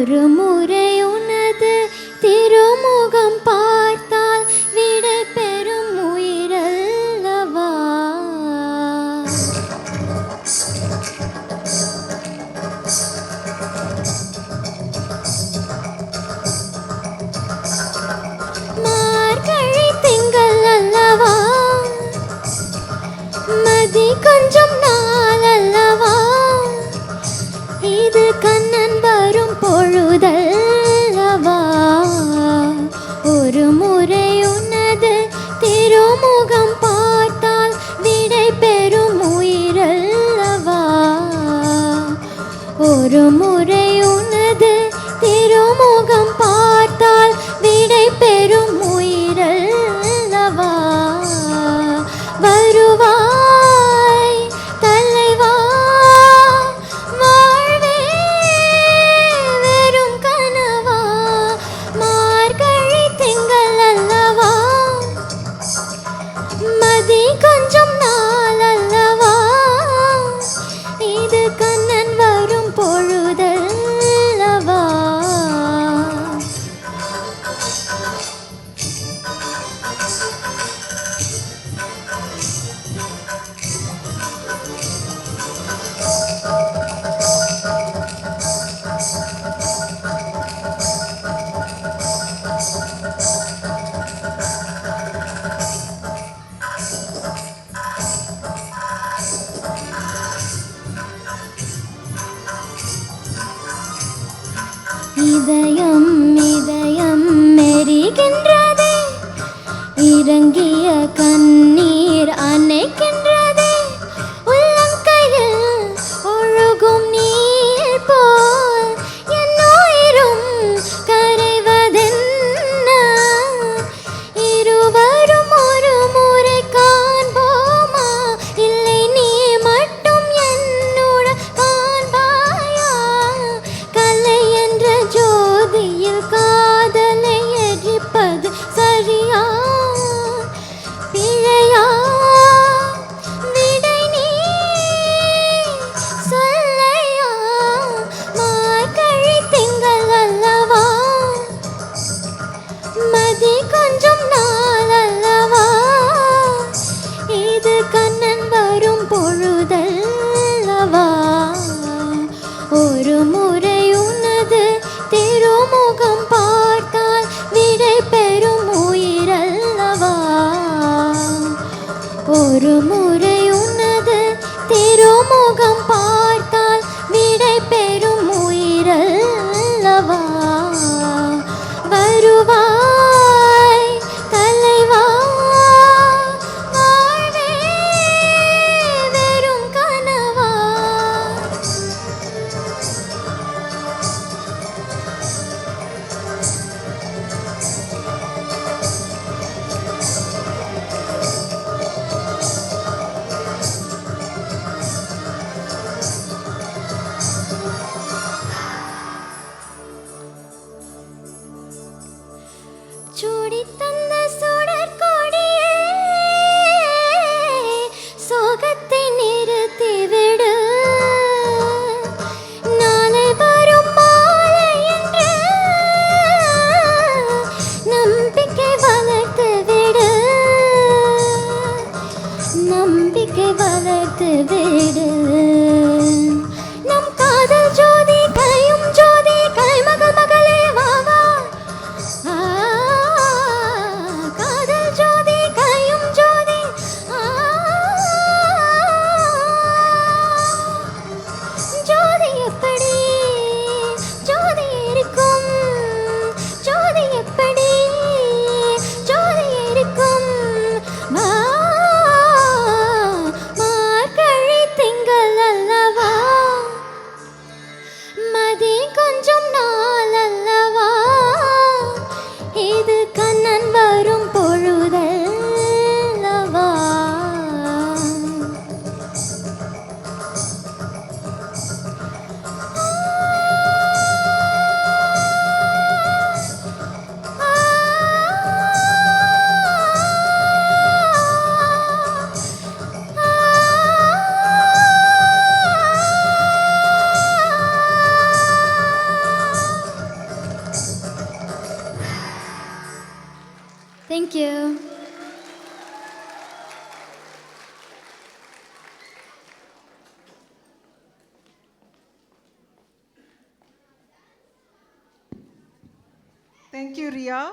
ஒரு முறை உனது திருமுகம் பார்த்தால் விட பெறும் உயிரல்லவா? மார்கழி திங்கள் அல்லவா? மதி கொஞ்சம் நாள் அல்லவா? இது கண் தொழுதல்லவா ஒரு மு ഹൃദയം நம்பிக்கை வளர்த்து விடு. நம் காதல் Thank you, Ria.